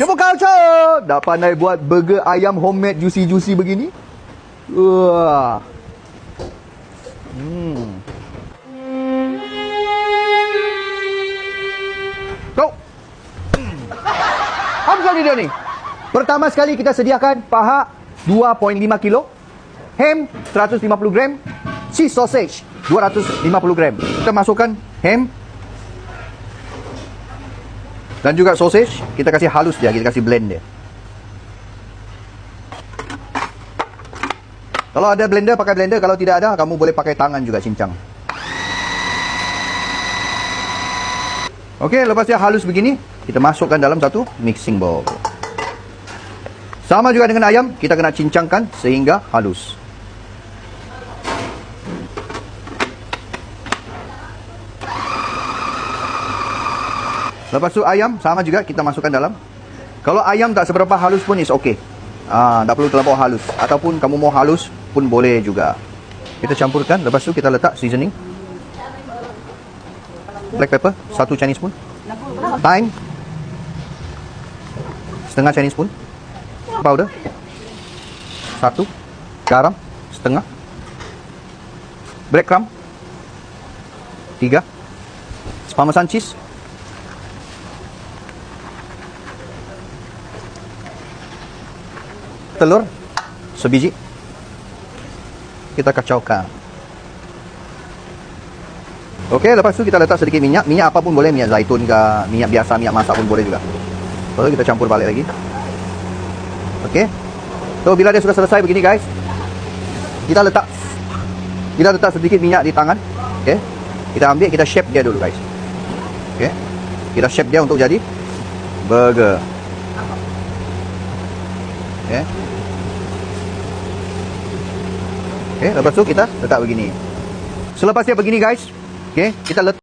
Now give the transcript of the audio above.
Jumpa culture. Dah pandai buat burger ayam homemade juicy-juicy begini? Wah. Hmm. Go. Apa dia ni? Pertama sekali kita sediakan paha 2.5 kilo, ham 150 gram, cheese sausage 250 gram. Kita masukkan ham dan juga sausage, kita kasih halus dia, kita kasih blend dia. Kalau ada blender, pakai blender. Kalau tidak ada, kamu boleh pakai tangan juga cincang. Okey, lepas dia halus begini, kita masukkan dalam satu mixing bowl. Sama juga dengan ayam, kita kena cincangkan sehingga halus. Lepas tu ayam sama juga kita masukkan dalam. Kalau ayam tak seberapa halus pun is okey. Ah, tak perlu terlalu halus ataupun kamu mau halus pun boleh juga. Kita campurkan, lepas tu kita letak seasoning. Black pepper, satu Chinese spoon. Thyme. Setengah Chinese spoon. Powder. Satu. Garam, setengah. Breadcrumb. Tiga. Parmesan cheese. Telur sebiji kita kacaukan Okey, lepas tu kita letak sedikit minyak. Minyak apa pun boleh, minyak zaitun ke, minyak biasa, minyak masak pun boleh juga. Lepas tu kita campur balik lagi. Okey. So, bila dia sudah selesai begini guys, kita letak kita letak sedikit minyak di tangan. Okey. Kita ambil, kita shape dia dulu guys. Okey. Kita shape dia untuk jadi burger. Okey. Okey, lepas tu kita letak begini. Selepas dia begini guys, okey, kita letak